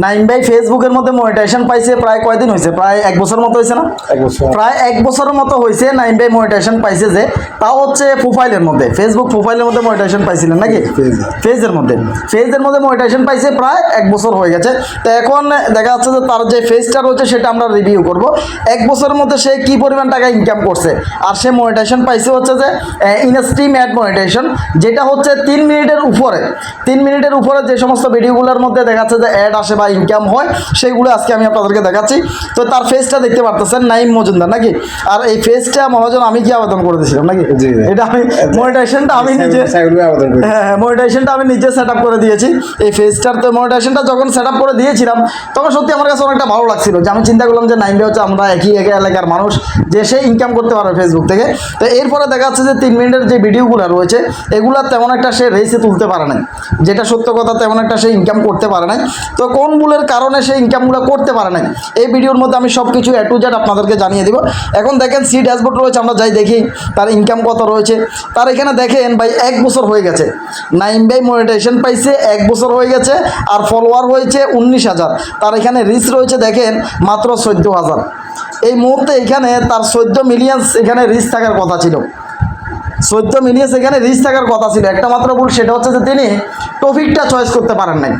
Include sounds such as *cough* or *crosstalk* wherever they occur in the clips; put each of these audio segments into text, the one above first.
নাইম ভাই ফেসবুকের মধ্যে মনিটাইজেশন পাইছে প্রায় কয়দিন হয়েছে প্রায় এক বছর মতো হয়েছে না? প্রায় এক বছরের মতো হয়েছে নাইম ভাই মনিটাইজেশন পাইছে যে তাও হচ্ছে প্রোফাইলের মধ্যে। ফেসবুক প্রোফাইলের মধ্যে মনিটাইজেশন পাইছিলেন নাকি? ফেজের মধ্যে। ফেজের মধ্যে মনিটাইজেশন পাইছে প্রায় এক বছর হয়ে গেছে। তো এখন দেখা যাচ্ছে যে তার যে ফেজটা রয়েছে সেটা আমরা রিভিউ করব। এক বছরের মধ্যে সে কি পরিমাণ টাকা ইনকাম করছে? আর সে মনিটাইজেশন পাইছে হচ্ছে যে ইনস্ট্রিম অ্যাড মনিটাইজেশন যেটা হচ্ছে তিন মিনিটের উপরে। তিন মিনিটের উপরে যে সমস্ত ভিডিওগুলোর মধ্যে দেখাচ্ছে যে অ্যাড আসে বা ইনকাম হয় সেইগুলো আজকে আমি আপনাদেরকে দেখাচ্ছি। তো তার ফেজটা দেখতে পারতেছেন নাইম মজুমদার নাকি? আর এই ফেজটা মহাজন আমি কি আবেদন করে দিয়েছিলাম নাকি। এটা আমি মনিটাইজেশনটা আমি নিজে আবেদন হ্যাঁ হ্যাঁ মনিটাইজেশনটা আমি নিজে সেট আপ করে দিয়েছি। এই ফেসটার তো মনিটাইজেশনটা যখন সেট আপ করে দিয়েছিলাম তখন সত্যি আমার কাছে অনেকটা ভালো লাগছিল যে আমি চিন্তা করলাম যে নাইনবে হচ্ছে আমরা একই একই এলাকার মানুষ যে সে ইনকাম করতে পারবে ফেসবুক থেকে। তো এরপরে দেখা যাচ্ছে যে তিন মিনিটের যে ভিডিওগুলো রয়েছে এগুলো তেমন একটা সে রেসে তুলতে পারে নাই। যেটা সত্য কথা তেমন একটা সে ইনকাম করতে পারে নাই। তো কোন ভুলের কারণে সে ইনকামগুলো করতে পারে নাই। এই ভিডিওর মধ্যে আমি সব কিছু এ টু জেড আপনাদেরকে জানিয়ে দিব। এখন দেখেন সি ড্যাশবোর্ড রয়েছে, আমরা যাই দেখি তার ইনকাম কত রয়েছে। তার এখানে দেখেন ভাই, এক বছর হয়ে গেছে। নাইন বাই মনিটাইজেশন পাইছে, এক বছর হয়ে গেছে, আর ফলোয়ার হয়েছে উনিশ হাজার। তার এখানে রিচ রয়েছে, দেখেন, মাত্র চোদ্দ হাজার। এই মুহূর্তে এখানে তার চোদ্দ মিলিয়ন্স এখানে রিচ থাকার কথা ছিল। চোদ্দ মিলিয়ন্স এখানে রিচ থাকার কথা ছিল। একটা মাত্র ভুল, সেটা হচ্ছে যে তিনি টপিকটা চয়েস করতে পারেন নাই।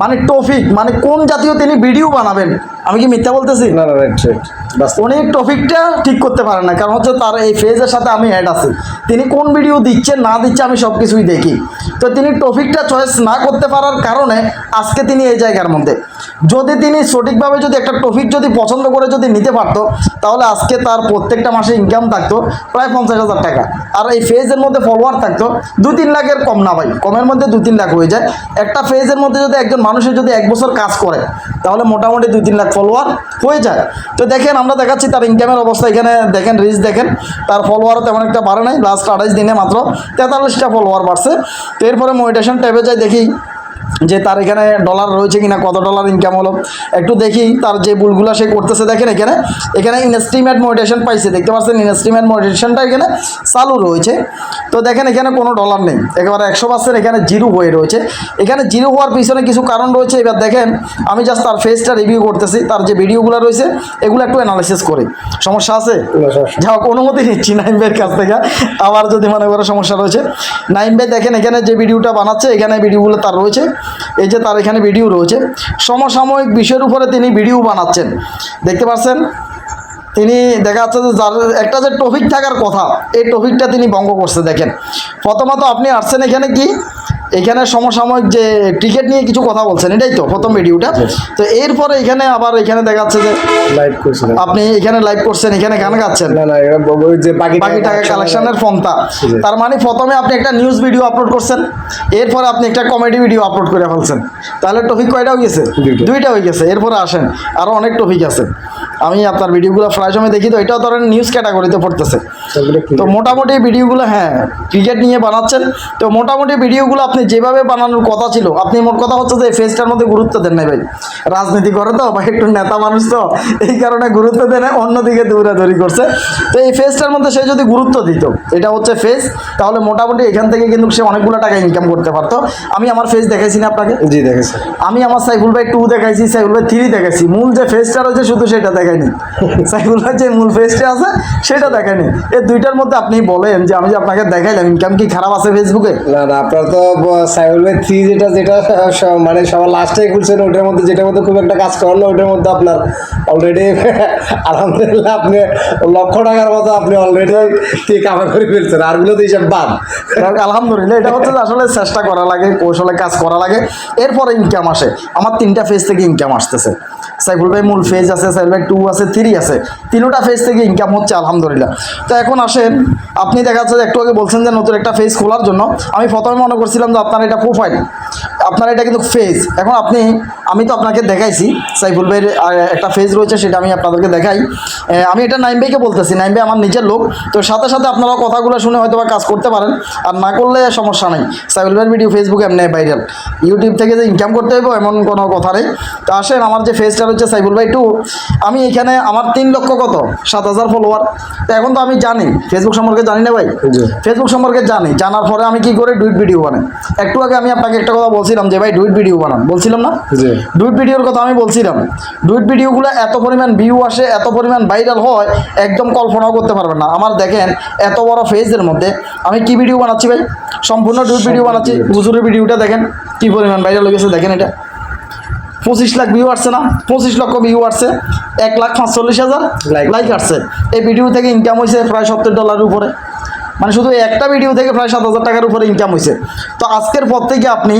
মানে টফিক মানে কোন জাতীয় তিনি ভিডিও বানাবেন? আমি কি মিথ্যা বলতেছি? না না রাইট রাইট বাস উনি টপিকটা ঠিক করতে পারেন না কারণ হচ্ছে তার এই ফেজের সাথে আমি অ্যাড আছি। তিনি কোন ভিডিও দিচ্ছেন না দিচ্ছে আমি সব কিছুই দেখি। তো তিনি টপিকটা চয়েস না করতে পারার কারণে আজকে তিনি এই জায়গার মধ্যে। যদি তিনি সঠিকভাবে যদি একটা টপিক যদি পছন্দ করে যদি নিতে পারতো, তাহলে আজকে তার প্রত্যেকটা মাসে ইনকাম থাকতো প্রায় পঞ্চাশ হাজার টাকা। আর এই ফেজের মধ্যে ফলোয়ার থাকতো দু তিন লাখের কম না ভাই। কমের মধ্যে দু তিন লাখ হয়ে যায়। একটা ফেজের মধ্যে যদি একজন মানুষের যদি এক বছর কাজ করে, তাহলে মোটামুটি দুই তিন লাখ ফলোয়ার হয়ে যায়। তো দেখেন, আমরা দেখাচ্ছি তার ইনকামের অবস্থা। এখানে দেখেন রিচ দেখেন। তার ফলোয়ারও তেমন একটা বাড়ে নাই। লাস্ট আঠাইশ দিনে মাত্র তেতাল্লিশটা ফলোয়ার বাড়ছে। তো এরপরে মোটিভেশন ট্যাবে যাই দেখি। যে তার এখানে ডলার রয়েছে কিনা কত ডলার ইনকাম হলো একটু দেখি তার যে বুলগুলো সে করতেছে। দেখেন এখানে এখানে ইনস্ট্রিমেট মোটিভেশন পাইছে দেখতে পাচ্ছেন ইনস্ট্রিমেট মোটিভেশনটা এখানে চালু রয়েছে। তো দেখেন এখানে কোনো ডলার নেই একেবারে একশো পার্সেন্ট এখানে জিরো হয়ে রয়েছে। এখানে জিরো হওয়ার পিছনে কিছু কারণ রয়েছে এবার দেখেন আমি জাস্ট তার ফেসটা রিভিউ করতেছি তার যে ভিডিওগুলো রয়েছে এগুলো একটু অ্যানালাইসিস করি। সমস্যা আছে? যা হোক অনুমতি নিচ্ছি নাইম ভাইয়ের কাছ থেকে। আবার যদি মনে করো সমস্যা রয়েছে নাইম ভাই দেখেন এখানে যে ভিডিওটা বানাচ্ছে এখানে ভিডিওগুলো তার রয়েছে। এই যে তার এখানে ভিডিও রয়েছে। সমসাময়িক বিষয়ের উপরে তিনি ভিডিও বানাচ্ছেন। দেখতে পাচ্ছেন? তিনি দেখা যাচ্ছে যে যার একটা যে টপিক থাকার কথা, এই টপিকটা তিনি বঙ্গ করছে, দেখেন। প্রথমত আপনি আসছেন এখানে কি? এখানে সমসাময়িক যে ক্রিকেট নিয়ে কিছু কথা বলছেন এটাই তো প্রথম ভিডিওটা। তো এরপরে এখানে আবার এখানে দেখা যাচ্ছে যে লাইভ করছেন আপনি এখানে লাইভ করছেন এখানে গান গাচ্ছেন। না না যে বাকি বাকি টাকা কালেকশনের ফর্মটা। তার মানে প্রথমে আপনি একটা নিউজ ভিডিও আপলোড করছেন এরপরে আপনি একটা কমেডি ভিডিও আপলোড করে ফেলছেন। তাহলে টপিক কয়টা হয়ে গেছে? দুইটা। দুইটা হয়ে গেছে এরপরে আসেন আরও অনেক টপিক আছে। আমি আপনার ভিডিওগুলো প্রায় সময় দেখি তো এটাও ধরেন নিউজ ক্যাটাগরিতে পড়তেছে। তো মোটামুটি ভিডিওগুলো হ্যাঁ ক্রিকেট নিয়ে বানাচ্ছেন। তো মোটামুটি ভিডিওগুলো আপনি যেভাবে বানানোর কথা ছিল আপনি মোট কথা হচ্ছে যে ফেসটার মধ্যে গুরুত্ব দেন নাই ভাই। রাজনীতি করে তো বা একটু নেতা মানুষ তো এই কারণে গুরুত্ব দেন অন্যদিকে দৌড়াদৌড়ি করছে। তো এই ফেসটার মধ্যে সে যদি গুরুত্ব দিত এটা হচ্ছে ফেস তাহলে মোটামুটি এখান থেকে কিন্তু সে অনেকগুলো টাকা ইনকাম করতে পারতো। আমি আমার ফেস দেখাইছি না আপনাকে? জি দেখেছি আমি আমার সাইফুল ভাই টু দেখাইছি সাইফুল ভাই থ্রি দেখাইছি। মূল যে ফেসটা রয়েছে শুধু সেটা দেখাইনি সাইফুল ভাই যে মূল ফেসটা আছে সেটা দেখাইনি এই দুইটার মধ্যে আপনি বলেন যে আমি যে আপনাকে দেখাইলাম ইনকাম কি খারাপ আছে ফেসবুকে না না আপনার তো সাইবল ভাই থ্রি যেটা যেটা মানে সবার লাস্টে খুলছেন ওটার মধ্যে যেটার মধ্যে খুব একটা কাজ করেন না ওটার মধ্যে আপনার অলরেডি আলহামদুলিল্লাহ আপনি লক্ষ টাকার মতো আপনি অলরেডি কি কামা করে ফেলছেন আরগুলো তো হিসাব বাদ। আলহামদুলিল্লাহ এটা হচ্ছে আসলে চেষ্টা করা লাগে কৌশলে কাজ করা লাগে। এরপরে ইনকাম আসে। আমার তিনটা ফেজ থেকে ইনকাম আসতেছে। সাইফুল ভাই মূল ফেজ আছে, সাইফুল ভাই টু আছে থ্রি আছে। তিনোটা ফেজ থেকে ইনকাম হচ্ছে, আলহামদুলিল্লাহ। তো এখন আসেন, আপনি দেখা যাচ্ছে একটু আগে বলছেন যে নতুন একটা ফেজ খোলার জন্য। আমি প্রথমে মনে করছিলাম যে আপনার এটা প্রোফাইল আপনার এটা কিন্তু ফেজ এখন আপনি, আমি তো আপনাকে দেখাইছি, সাইফুল ভাইয়ের একটা ফেজ রয়েছে, সেটা আমি আপনাদেরকে দেখাই। আমি এটা নাইম ভাইকে বলতেছি, নাইম ভাই আমার নিজের লোক। তো সাথে সাথে আপনারা কথাগুলো শুনে হয়তো বা কাজ করতে পারেন। আর না করলে সমস্যা নেই। সাইফুল ভাইয়ের ভিডিও ফেসবুকে এমনি ভাইরাল ইউটিউব থেকে যে ইনকাম করতে হবে এমন কোনো কথা নেই। তো আসেন, আমার যে ফেজটা রয়েছে সাইফুল ভাই টু আমি এখানে আমার তিন লক্ষ কত? সাত হাজার ফলোয়ার তো এখন তো আমি জানি ফেসবুক সম্পর্কে জানি না ভাই? ফেসবুক সম্পর্কে জানি। জানার পরে আমি কি করে ডুইট ভিডিও বানাই? একটু আগে আমি আপনাকে একটা কথা বলছিলাম যে ভাই ডুইট ভিডিও বানান। বলছিলাম না? ডুইট ভিডিওর কথা আমি বলছিলাম। ডুইট ভিডিওগুলো এত পরিমাণ ভিউ আসে এত পরিমাণ ভাইরাল হয় একদম কল্পনাও করতে পারবেন না। আমার দেখেন এত বড় ফেজের মধ্যে আমি কি ভিডিও বানাচ্ছি ভাই? সম্পূর্ণ ডুইট ভিডিও বানাচ্ছি। হুজুরের ভিডিওটা দেখেন কি পরিমাণ ভাইরাল হয়ে গেছে দেখেন এটা। পঁচিশ লাখ ভিউ আসছে না? পঁচিশ লক্ষ ভিউ আসছে। এক লাখ পাঁচচল্লিশ হাজার. লাইক আসছে। এই ভিডিও থেকে ইনকাম হয়েছে প্রায় সত্তর ডলারের উপরে। মানে শুধু একটা ভিডিও থেকে প্রায় সাত হাজার টাকার উপরে ইনকাম হয়েছে তো আজকের পর থেকে আপনি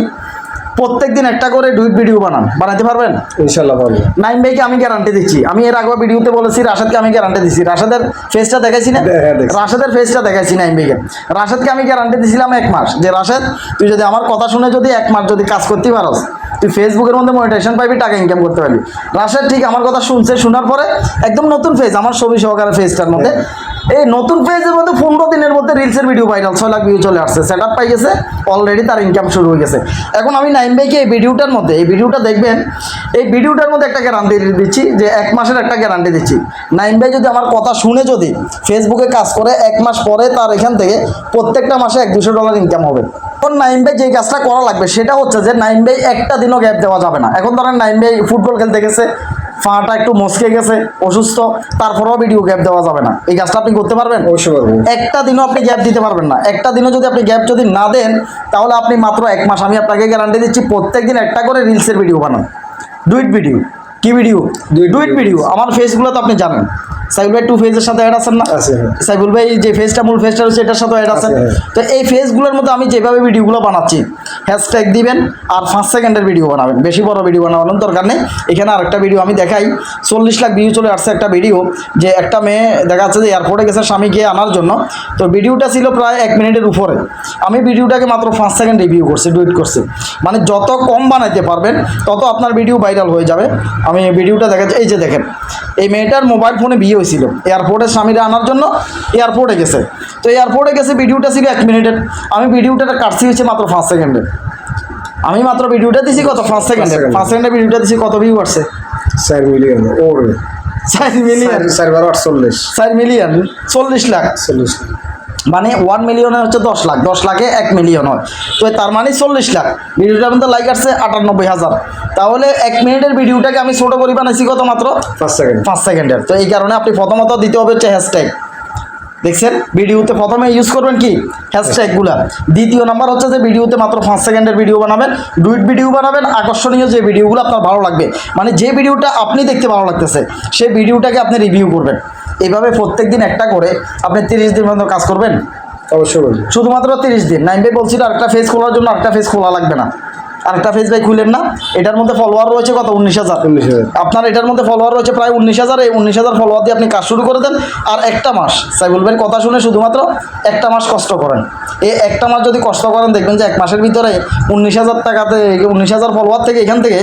প্রত্যেক দিন একটা করে ডুইট ভিডিও বানান। বানাতে পারবেন? ইনশাল্লাহ পারব নাইন ভাইকে আমি গ্যারান্টি দিচ্ছি। আমি এর আগে ভিডিওতে বলেছি রাশাদকে আমি গ্যারান্টি দিচ্ছি। রাশাদের ফেসটা দেখাইছি না? হ্যাঁ, দেখছি। রাশাদের ফেসটা দেখাইছি নাইন ভাইকে। রাশাদকে আমি গ্যারান্টি দিয়েছিলাম এক মাস। যে রাশাদ তুই যদি আমার কথা শুনে যদি এক মাস যদি কাজ করতে পারস তুই ফেসবুকের মধ্যে মনিটাইজেশন পাবি টাকা ইনকাম করতে পারবি। রাশাদ ঠিক আমার কথা শুনছে শোনার পরে একদম নতুন ফেজ আমার ছবি সহকারে ফেজটার মধ্যে। এই নতুন ফেজের মধ্যে পনেরো দিনের মধ্যে রিলসের ভিডিও ভাইরাল ছয় লাখ ভিউ চলে আসছে। সেট আপ পাই গেছে অলরেডি তার ইনকাম শুরু হয়ে গেছে। এখন আমি নাইন ভাইকে এই ভিডিওটার মধ্যে, এই ভিডিওটা দেখবেন, এই ভিডিওটার মধ্যে একটা গ্যারান্টি দিচ্ছি যে এক মাসের একটা গ্যারান্টি দিচ্ছি। নাইন ভাই যদি আমার কথা শুনে যদি ফেসবুকে কাজ করে, এক মাস পরে তার এখান থেকে প্রত্যেকটা মাসে এক দুশো ডলার ইনকাম হবে। এখন নাইন ভাই যে কাজটা করা লাগবে, সেটা হচ্ছে যে নাইন ভাই একটা দিনও গ্যাপ দেওয়া যাবে না। এখন ধরেন নাইন ভাই ফুটবল খেলতে গেছে ফাটা একটু মস্কে গেছে অসুস্থ তারপরেও ভিডিও গ্যাপ দেওয়া যাবে না। এই কাজটা আপনি করতে পারবেন? অবশ্যই পারব একটা দিনও আপনি গ্যাপ দিতে পারবেন না। একটা দিনও যদি আপনি গ্যাপ যদি না দেন তাহলে আপনি মাত্র এক মাস আমি আপনাকে গ্যারান্টি দিচ্ছি প্রত্যেক দিন একটা করে রিলসের ভিডিও বানান। ডুইট ভিডিও কি ভিডিও ডুইট ভিডিও আমার ফেসগুলো তো আপনি জানেন। সাইবুল ভাই টু ফেজের সাথে অ্যাড আছেন না? হ্যাঁ। সাইবুল ভাই যে ফেজটা মূল ফেজটা রয়েছে এটার সাথে অ্যাড আছেন। হ্যাঁ। তো এই ফেজগুলোর মধ্যে আমি যেভাবে ভিডিওগুলো বানাচ্ছি হ্যাশট্যাগ দিবেন আর পাঁচ সেকেন্ডের ভিডিও বানাবেন। বেশি বড় ভিডিও বানানোর দরকার নেই। এখানে আরেকটা ভিডিও আমি দেখাই। চল্লিশ লাখ ভিউ চলে আসছে একটা ভিডিও যে একটা মেয়ে দেখা যাচ্ছে যে এয়ারপোর্টে গেছে স্বামীকে আনার জন্য। তো ভিডিওটা ছিল প্রায় এক মিনিটের উপরে। আমি ভিডিওটাকে মাত্র পাঁচ সেকেন্ড রিভিউ করছি ডুইট করছি। মানে যত কম বানাইতে পারবেন তত আপনার ভিডিও ভাইরাল হয়ে যাবে। আমি ভিডিওটা দেখাচ্ছি। এই যে দেখেন এই মেয়েটার মোবাইল ফোনে বিয়ে হয়েছিল। এয়ারপোর্টে স্বামীরা আনার জন্য এয়ারপোর্টে গেছে। তো এয়ারপোর্টে গেছে ভিডিওটা ছিল এক মিনিটের। আমি ভিডিওটা কাটছি হচ্ছে মাত্র পাঁচ সেকেন্ডে। আমি মাত্র ভিডিওটা দিছি কত? পাঁচ সেকেন্ডে। পাঁচ সেকেন্ডে। ভিডিওটা দিছি কত ভিউ আসছে চার মিলিয়ন ওর। চার মিলিয়ন চার বারো আটচল্লিশ। চার মিলিয়ন চল্লিশ লাখ। চল্লিশ মানে ওয়ান মিলিয়নে হচ্ছে দশ লাখ দশ লাখে এক মিলিয়ন হয়। তো তার মানে চল্লিশ লাখ। ভিডিওটার মধ্যে লাইক আসছে আটানব্বই হাজার। তাহলে এক মিনিটের ভিডিওটাকে আমি ছোটো করে বানাইছি কত মাত্র? পাঁচ সেকেন্ড। পাঁচ সেকেন্ডের। তো এই কারণে আপনি প্রথমত দিতে হবে হচ্ছে হ্যাশট্যাগ দেখছেন? ভিডিওতে প্রথমে ইউজ করবেন কি? হ্যাশট্যাগুলা দ্বিতীয় নাম্বার হচ্ছে যে ভিডিওতে মাত্র পাঁচ সেকেন্ডের ভিডিও বানাবেন। ডুইট ভিডিও বানাবেন। আকর্ষণীয় যে ভিডিওগুলো আপনার ভালো লাগবে। মানে যে ভিডিওটা আপনি দেখতে ভালো লাগতেছে সেই ভিডিওটাকে আপনি রিভিউ করবেন। এইভাবে প্রত্যেক দিন একটা করে আপনি তিরিশ দিন পর্যন্ত কাজ করবেন? অবশ্যই শুধুমাত্র তিরিশ দিন। নাইন ভাই বলছিল আরেকটা ফেস খোলার জন্য আরেকটা ফেস খোলা লাগবে না। আরেকটা ফেস ভাই খুলেন না। এটার মধ্যে ফলোয়ার রয়েছে কত? উনিশ হাজার। 19,000 আপনার এটার মধ্যে ফলোয়ার রয়েছে প্রায় উনিশ হাজার। এই উনিশ হাজার ফলোয়ার দিয়ে আপনি কাজ শুরু করে দেন। আর একটা মাস সাইবুল ভাইয়ের কথা শুনে শুধুমাত্র একটা মাস কষ্ট করেন। এই একটা মাস যদি কষ্ট করেন, দেখবেন যে এক মাসের ভিতরে উনিশ হাজার টাকাতে, উনিশ হাজার ফলোয়ার থেকে এখান থেকে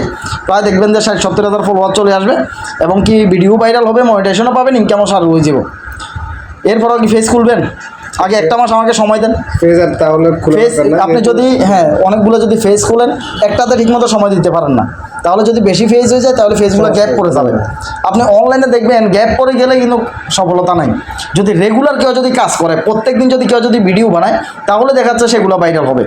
প্রায় দেখবেন যে ষাট সত্তর হাজার ফলোয়ার চলে আসবে এবং কি ভিডিও ভাইরাল হবে মনিটেশনও পাবেন ইনকামও সার্ভ হয়ে যাব এরপরও কি ফেস খুলবেন? আগে একটা মাস আমাকে সময় দেন। ফেজ আর তাহলে আপনি যদি হ্যাঁ অনেকগুলো যদি ফেস খোলেন একটাতে ঠিকমতো সময় দিতে পারেন না। তাহলে যদি বেশি ফেজ হয়ে যায় তাহলে ফেসগুলো গ্যাপ পড়ে যাবে। আপনি অনলাইনে দেখবেন গ্যাপ পড়ে গেলে কিন্তু সফলতা নাই। যদি রেগুলার কেউ যদি কাজ করে প্রত্যেক দিন যদি কেউ যদি ভিডিও বানায় তাহলে দেখা যাচ্ছে সেগুলো ভাইরাল হবে।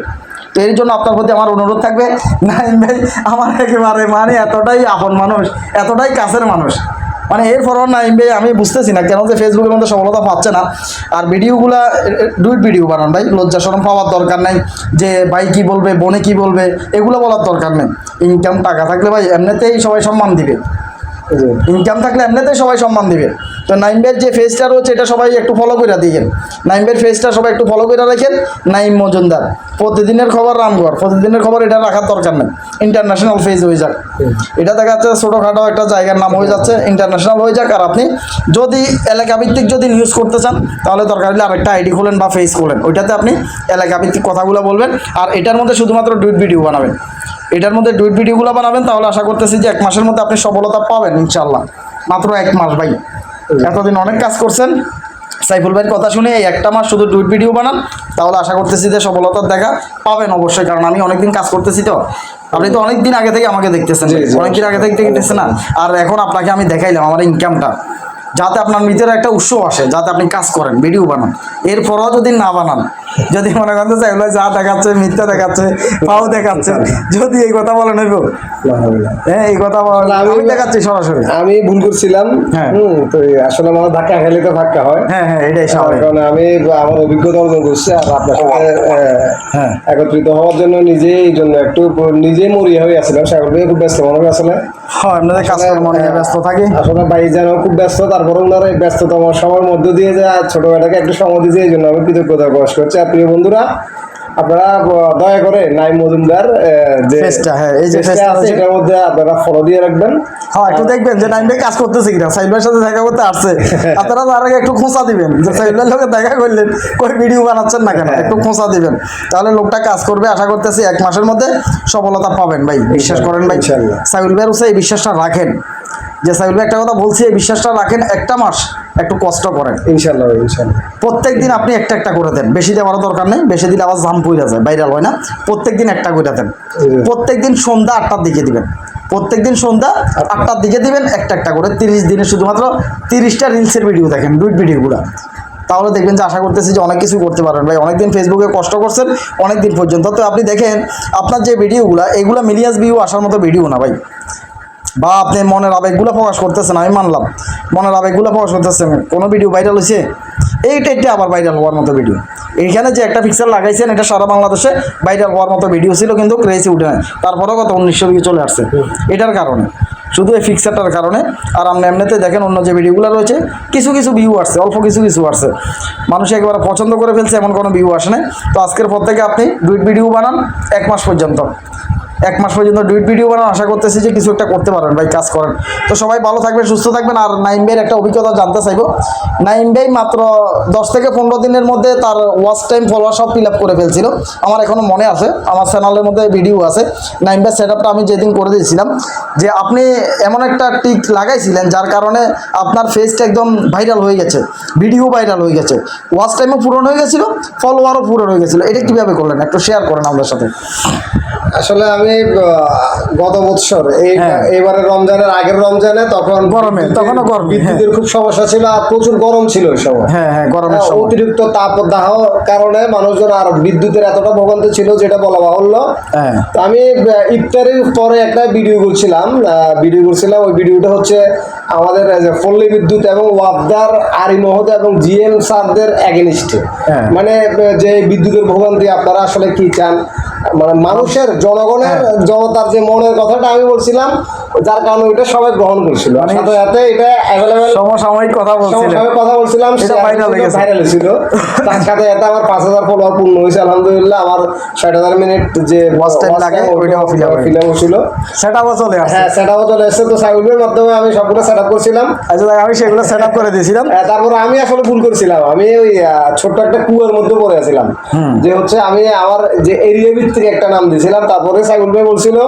তো এর জন্য আপনার প্রতি আমার অনুরোধ থাকবে নাইন ভাই আমার একেবারে মানে এতটাই আপন মানুষ এতটাই কাছের মানুষ। মানে এর ফরওয়ার না এমবে আমি বুঝতেছি না কেন যে ফেসবুকের মধ্যে সফলতা পাচ্ছে না আর ভিডিওগুলা ডুইট ভিডিও বানান ভাই, লজ্জা সরম পাওয়ার দরকার নাই, যে ভাই কী বলবে, বোনে কী বলবে, এগুলো বলার দরকার নেই ইনকাম টাকা থাকলে ভাই, এমনিতেই সবাই সম্মান দিবে। ইনকাম থাকলে এমনিতেই সবাই সম্মান দিবে। তো নাইম ভাইয়ের যে ফেসটা রয়েছে এটা সবাই একটু ফলো করে দিয়েন নাইম ভাইয়ের ফেসটা সবাই একটু ফলো করে রাখেন। নাইম মজুমদার প্রতিদিনের খবর রামগড়। প্রতিদিনের খবর এটা রাখার দরকার নেই। ইন্টারন্যাশনাল ফেজ হয়ে যাক। এটা দেখা যাচ্ছে ছোটোখাটো একটা জায়গার নাম হয়ে যাচ্ছে ইন্টারন্যাশনাল হয়ে যাক। আর আপনি যদি এলাকাভিত্তিক যদি নিউজ করতে চান তাহলে দরকার হলে আরেকটা আইডি খোলেন বা ফেস খোলেন। ওইটাতে আপনি এলাকাভিত্তিক কথাগুলো বলবেন। আর এটার মধ্যে শুধুমাত্র ডুইট ভিডিও বানাবেন। এটার মধ্যে ডুইট ভিডিওগুলো বানাবেন তাহলে আশা করতেছি যে এক মাসের মধ্যে আপনি সফলতা পাবেন ইনশাল্লাহ মাত্র এক মাস ভাই। এতদিন অনেক কাজ করছেন। সাইফুল ভাইয়ের কথা শুনে এই একটা মাস শুধু ডুইট ভিডিও বানান তাহলে আশা করতেছি যে সফলতার দেখা পাবেন অবশ্যই কারণ আমি অনেকদিন কাজ করতেছি তো। আপনি তো অনেক দিন আগে থেকে আমাকে দেখতেছেন জি, জি, অনেক দিন আগে থেকে দেখতেছেন না? আর এখন আপনাকে আমি দেখাইলাম আমার ইনকামটা যাতে আপনার ভিতরে একটা উৎস আসে যাতে আপনি কাজ করেন ভিডিও বানান। এরপরও যদি না বানান যদি মনে করেন যে যা দেখাচ্ছে মিথ্যা দেখাচ্ছে পাও দেখাচ্ছে যদি এই কথা বলেন হইব। হ্যাঁ এই কথা বলেন। আমি- দেখাচ্ছি সরাসরি। আমি ভুল করছিলাম। হ্যাঁ। তো আসলে আমার ধাক্কা খেলে তো ধাক্কা হয়। হ্যাঁ হ্যাঁ এটাই স্বাভাবিক। কারণ আমি আমার অভিজ্ঞতা অর্জন করছি আর আপনার সাথে হ্যাঁ। একত্রিত হওয়ার জন্য নিজে এই জন্য একটু নিজে মরিয়া হয়ে আসছিলাম সাগর ভাই খুব ব্যস্ত মনে হয় আসলে। হয় আপনাদের কাজকর্ম নিয়ে ব্যস্ত থাকি। আসলে ভাই যেন খুব ব্যস্ত তারপরে ওনার ব্যস্ততম সময়ের মধ্য দিয়ে যে আজ ছোট একটু সময় দিয়েছে এই জন্য আমি কৃতজ্ঞতা প্রকাশ করছি। আর প্রিয় বন্ধুরা আপনারা দয়া করে নাই মজুমদার যে Face-টা, হ্যাঁ, এই যে আছে। এটার মধ্যে আপনারা ফলো দিয়ে রাখবেন। হ্যাঁ একটু দেখবেন যে নাইম ভাই কাজ করতেছে কিনা সাইড ভাইয়ের সাথে দেখা করতে আসছে। *laughs* আপনারা তার আগে একটু খোঁচা দিবেন যে সাইড ভাইয়ের লোকে দেখা করলেন কই ভিডিও বানাচ্ছেন না কেন? একটু খোঁচা দিবেন। তাহলে লোকটা কাজ করবে আশা করতেছি এক মাসের মধ্যে সফলতা পাবেন ভাই বিশ্বাস করেন ভাই। সাইউল ভাইয়ের এই বিশ্বাসটা রাখেন। যে সাইউল ভাই একটা কথা বলছি এই বিশ্বাসটা রাখেন একটা মাস একটু কষ্ট করেন। ইনশাল্লাহ ইনশাল্লাহ। প্রত্যেক দিন আপনি একটা একটা করে দেন। বেশি দেওয়ার দরকার নেই বেশি দিলে আবার জাম পইরা যায় ভাইরাল হয় না। প্রত্যেক দিন একটা করে দেন। প্রত্যেক দিন সন্ধ্যা আটটার দিকে দিবেন। প্রত্যেক দিন সন্ধ্যা আটটার দিকে দিবেন একটা একটা করে। তিরিশ দিনে শুধুমাত্র তিরিশটা রিলসের ভিডিও দেখেন দুই ভিডিওগুলো তাহলে দেখবেন যে আশা করতেছি যে অনেক কিছু করতে পারবেন। ভাই অনেকদিন ফেসবুকে কষ্ট করছেন অনেক দিন পর্যন্ত। তো আপনি দেখেন আপনার যে ভিডিওগুলো এগুলো মিলিয়াস ভিউ আসার মতো ভিডিও না ভাই। বা আপনি মনের আবেগগুলো প্রকাশ করতেছেন, আমি মানলাম। মনের আবেগগুলো প্রকাশ করতেছেন, কোনো ভিডিও ভাইরাল হয়েছে? এইটা এটা আবার ভাইরাল হওয়ার মতো ভিডিও এইখানে যে একটা পিকচার লাগাইছেন, এটা সারা বাংলাদেশে ভাইরাল হওয়ার মতো ভিডিও ছিল, কিন্তু ক্রেসি উঠে নাই। তারপরেও কত উনিশশো ভিউ চলে আসছে। এটার কারণে, শুধু এই ফিক্সারটার কারণে। আর আপনি এমনিতে দেখেন, অন্য যে ভিডিওগুলো রয়েছে, কিছু কিছু ভিউ আসছে, অল্প কিছু কিছু আসছে। মানুষ একেবারে পছন্দ করে ফেলছে, এমন কোনো ভিউ আসে না তো আজকের পর থেকে আপনি ডুইট ভিডিও বানান, এক মাস পর্যন্ত। এক মাস পর্যন্ত ডুইট ভিডিও বানান আশা করতেছি যে কিছু একটা করতে পারেন ভাই, কাজ করেন। তো সবাই ভালো থাকবেন, সুস্থ থাকবেন। আর নাইম ভাইয়ের একটা অভিজ্ঞতা জানতে চাইব। নাইম ভাই মাত্র দশ থেকে পনেরো দিনের মধ্যে তার ওয়াচ টাইম ফলোয়ার সব ফিল আপ করে ফেলছিল। আমার এখনও মনে আছে, আমার চ্যানেলের মধ্যে ভিডিও আছে। নাইম ভাই সেট আপটা আমি যেদিন করে দিয়েছিলাম, যে আপনি এমন একটা টিক লাগাইছিলেন যার কারণে আপনার ফেসটা একদম ভাইরাল হয়ে গেছে ভিডিও ভাইরাল হয়ে গেছে। ওয়াচ টাইমও পূরণ হয়ে গেছিল ফলোয়ারও পূরণ হয়ে গেছিল। এটা কীভাবে করলেন? একটু শেয়ার করেন আমাদের সাথে। আসলে আমি আহ, গত বছর হ্যাঁ। এবারে রমজানের আগের রমজানে তখন গরমে, তখনও গরমে, বিদ্যুতের খুব সমস্যা ছিল আর প্রচুর গরম ছিল ওই সময়। হ্যাঁ হ্যাঁ গরমের হ্যাঁ, সময়। অতিরিক্ত তাপদাহ কারণে মানুষজন আর বিদ্যুতের এতটা ভোগান্তি ছিল যেটা বলা বাহুল্য। হ্যাঁ। আমি ইফতারির পরে একটা ভিডিও করছিলাম ভিডিও করছিলাম ওই ভিডিওটা হচ্ছে আমাদের পল্লী বিদ্যুৎ এবং ওয়াবদার আরি মহোদয় এবং জিএম স্যারদের হ্যাঁ। মানে যে বিদ্যুতের ভোগান্তি আপনারা আসলে কি চান? মানে মানুষের জনগণের হ্যাঁ। জনতার যে মনের কথাটা আমি বলছিলাম যার কারণে ওইটা সবাই গ্রহণ করছিল। মানে- সাথে সাথে এটা অ্যাভেলেবেল সমসাময়িক কথা সমসাময়িক কথা বলছিলাম হয়ে ভাইরাল ছিল। তার সাথে এটা আমার পাঁচ হাজার ফলোয়ার পূর্ণ হয়েছে আলহামদুলিল্লাহ। আমার ষাট হাজার মিনিট যে time লাগে, ওইটাও হয়ে ফিল আপ সেটাও চলে আসছে। হ্যাঁ সেটাও চলে এসেছে তো মাধ্যমে আমি সবগুলো সেট আপ করছিলাম। আচ্ছা আমি সেগুলো সেট আপ করে দিয়েছিলাম। আহ, তারপর আমি আসলে ভুল করছিলাম। আমি ওই ছোট্ট একটা কুয়ার মধ্যে পড়ে আছিলাম। যে হচ্ছে আমি আমার যে এরিয়া ভিত্তিক একটা নাম দিয়েছিলাম তারপরে সাইবুল ভাই বলছিল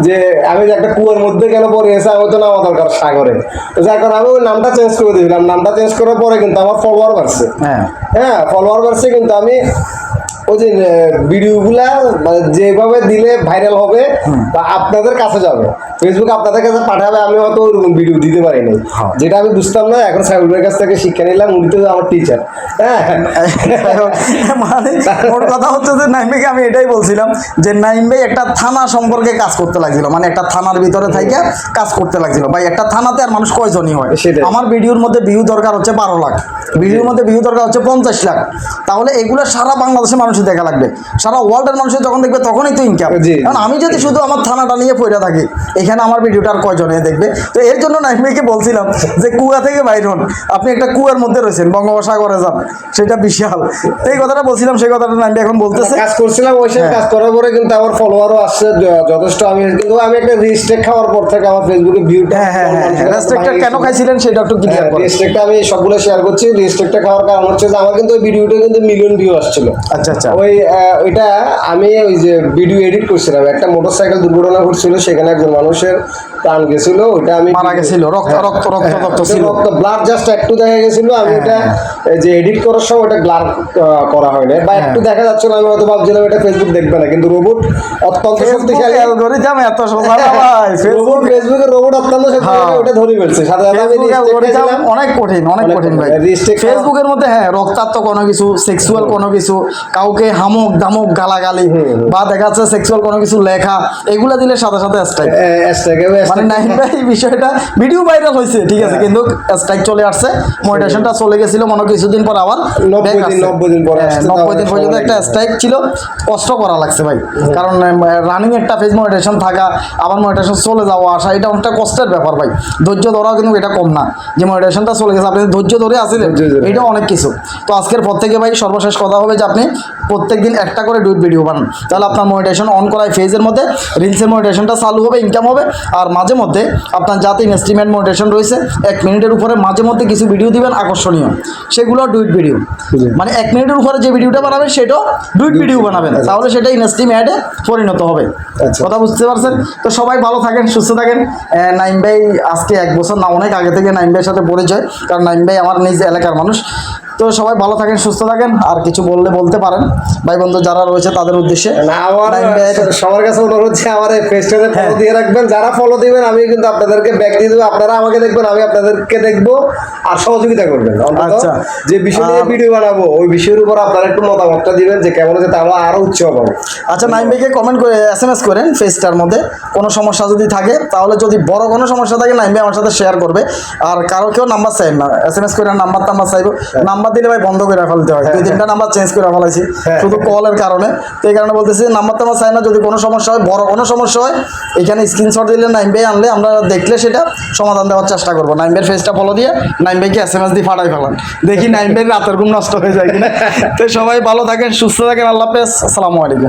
যে আমি যে একটা কুয়ার মধ্যে কেন পরে এসে আমি তো নামা দরকার সাগরে। তো আমি ওই নামটা চেঞ্জ করে দিয়েছিলাম নামটা চেঞ্জ করার পরে কিন্তু আমার ফলোয়ার বাড়ছে। হ্যাঁ। হ্যাঁ ফলোয়ার বাড়ছে কিন্তু আমি ওই যে ভিডিওগুলা মানে যেভাবে দিলে ভাইরাল হবে বা আপনাদের কাছে যাবে। ফেসবুক আপনাদের কাছে পাঠাবে আমি হয়তো ওইরকম ভিডিও দিতে পারি নাই। হ্যাঁ। যেটা আমি বুঝতাম না এখন সাইবুল ভাইয়ের কাছ থেকে শিক্ষা নিলাম উনি তো আমার টিচার হ্যাঁ? *laughs* মানে ওর কথা হচ্ছে যে নাইম ভাইকে আমি এটাই বলছিলাম যে নাইম ভাই একটা থানা সম্পর্কে কাজ করতে লাগছিল। মানে একটা থানার ভিতরে থেকে কাজ করতে লাগছিল। ভাই একটা থানাতে আর মানুষ কয়জনই হয়। আমার ভিডিওর মধ্যে ভিউ দরকার হচ্ছে বারো লাখ। ভিডিওর মধ্যে ভিউ দরকার হচ্ছে পঞ্চাশ লাখ। তাহলে এগুলো সারা বাংলাদেশের মানুষের দেখা লাগবে। সারা ওয়ার্ল্ডের মানুষের যখন দেখবে তখনই তো ইনকাম কারণ আমি যদি শুধু আমার থানাটা নিয়ে পড়ে থাকি এখানে আমার ভিডিওটা আর কয়জনে দেখবে? তো এর জন্য নাইম ভাইকে বলছিলাম যে কুয়া থেকে বাইর হন। আপনি একটা কুয়ার মধ্যে রয়েছেন বঙ্গোপসাগরে যান। সেটা বিশাল। এই কথাটা বলছিলাম সেই কথাটা নাইম এখন বলতেছে। কাজ করছিলাম ওই সময় হ্যাঁ। কাজ করার পরে কিন্তু আমার ফলোয়ারও আসছে যথেষ্ট আমি কিন্তু আমি একটা রিস্টেক খাওয়ার পর থেকে আমার ফেসবুকে ভিউটা হ্যাঁ হ্যাঁ হ্যাঁ রেস্ট্রিক্টেড কেন খাইছিলেন সেটা একটু ক্লিয়ার করে রিস্টেকটা আমি সবগুলো শেয়ার করছি। রেস্ট্রিক্টটা খাওয়ার কারণ হচ্ছে যে আমার কিন্তু ওই ভিডিওটা কিন্তু মিলিয়ন ভিউ আসছিল। আচ্ছা আচ্ছা। ওই আহ, ওইটা আমি ওই যে ভিডিও এডিট করছিলাম। একটা মোটরসাইকেল দুর্ঘটনা ঘটছিল সেখানে একজন মানুষের প্রাণ গেছিল ওইটা আমি মারা গেছিল রক্ত রক্ত রক্ত রক্ত ছিল। রক্ত ব্লাড জাস্ট একটু দেখা গেছিল আমি ওটা এই যে এডিট করার সময় ওটা ব্লার করা হয়নি। বা একটু দেখা যাচ্ছিল আমি হয়তো ভাবছিলাম এটা ফেসবুক দেখবে না কিন্তু রোবট অত্যন্ত শক্তিশালী। অ্যালগরিদম এত সোজা না ভাই রোবট ফেসবুকে রোবট অত্যন্ত শক্তিশালী হ্যাঁ। ওটা ধরে ফেলছে। সাথে সাথে। অনেক কঠিন অনেক কঠিন ভাই। ফেসবুকের মধ্যে হ্যাঁ রক্তাক্ত কোনো কিছু সেক্সুয়াল কোনো কিছু কাউকে হামক দামক গালাগালি বা দেখা যাচ্ছে সেক্সুয়াল কোনো কিছু লেখা এগুলা দিলে সাথে সাথে স্ট্রাইক মানে নাইন ভাই বিষয়টা ভিডিও ভাইরাল হয়েছে ঠিক আছে হ্যাঁ। কিন্তু স্ট্রাইক চলে আসছে। মোটিভেশনটা চলে গেছিল মনে কিছুদিন পর আবার। নব্বই দিন, পরে হ্যাঁ, নব্বই দিন পর্যন্ত একটা স্ট্রাইক ছিল। কষ্ট করা লাগছে ভাই। কারণ রানিং একটা ফেজ মোটিভেশন থাকা আবার মোটিভেশন চলে যাওয়া আসা এটা অনেকটা কষ্টের ব্যাপার ভাই। ধৈর্য ধরাও কিন্তু এটা কম না। যে মোটিভেশনটা চলে গেছে আপনি ধৈর্য ধরে আসিলেন এটা অনেক কিছু। তো আজকের পর থেকে ভাই সর্বশেষ কথা হবে যে আপনি প্রত্যেকদিন একটা করে ডুইট ভিডিও বানান। তাহলে আপনার মোটিভেশন অন করায় ফেজের মধ্যে রিলসের মোটিভেশনটা চালু হবে ইনকাম হবে। আর মাঝে মধ্যে আপনার যাতে ইনস্ট্রিমেন্ট মোটিভেশন রয়েছে এক মিনিটের উপরে মাঝে মধ্যে কিছু ভিডিও দিবেন আকর্ষণীয়। সেগুলো ডুইট ভিডিও। মানে এক মিনিটের উপরে যে ভিডিওটা বানাবেন সেটাও ডুইট ভিডিও বানাবেন। তাহলে সেটা ইনস্ট্রিম অ্যাডে পরিণত হবে। আচ্ছা। কথা বুঝতে পারছেন? তো সবাই ভালো থাকেন সুস্থ থাকেন। নাইম ভাই আজকে এক বছর না অনেক আগে থেকে নাইম ভাইয়ের সাথে পরিচয়। কারণ নাইম ভাই আমার নিজ এলাকার মানুষ। তো সবাই ভালো থাকেন সুস্থ থাকেন আর কিছু বললে বলতে পারেন। ভাই বন্ধু যারা রয়েছে তাদের উদ্দেশ্যে। আমার সবার কাছে অনুরোধ যে আমার এই পেজটাতে ফলো হ্যাঁ। দিয়ে রাখবেন। যারা ফলো দিবেন আমি কিন্তু আপনাদেরকে ব্যাক দিয়ে দেবো। আপনারা আমাকে দেখবেন আমি আপনাদেরকে দেখব আর সহযোগিতা করবেন। আচ্ছা। যে বিষয় নিয়ে ভিডিও বানাবো ওই বিষয়ের উপর আপনারা একটু মতামতটা দিবেন যে কেমন হচ্ছে তাহলে আরও উৎসাহ পাবো। আচ্ছা নাইম ভাইকে কমেন্ট করে এস এম এস করেন ফেসটার মধ্যে। কোনো সমস্যা যদি থাকে তাহলে যদি বড় কোনো সমস্যা থাকে নাইম ভাই আমার সাথে শেয়ার করবে। আর কারও কেউ নাম্বার চাই না। এস এম এস করে নাম্বার টাম্বার চাইব নাম্বার দিলে ভাই বন্ধ করে ফেলতে হয়। দুই তিনটা নাম্বার চেঞ্জ করে ফেলাইছি হ্যাঁ। শুধু কলের কারণে। তো এই কারণে বলতেছি নাম্বার আমার চাই না যদি কোনো সমস্যা হয় বড় কোনো সমস্যা হয় এখানে স্ক্রিনশট দিলে নাইম ভাই আনলে আমরা দেখলে সেটা সমাধান দেওয়ার চেষ্টা করব। নাইম ভাইয়ের ফেসটা ফলো দিয়ে নাইম ভাইকে এস এম এস দিয়ে ফাটাই ফেলান। দেখি নাইম ভাইয়ের রাতের ঘুম নষ্ট হয়ে যায় কিনা। *laughs* তো সবাই ভালো থাকেন সুস্থ থাকেন আল্লাহ হাফেজ। আসসালামু আলাইকুম।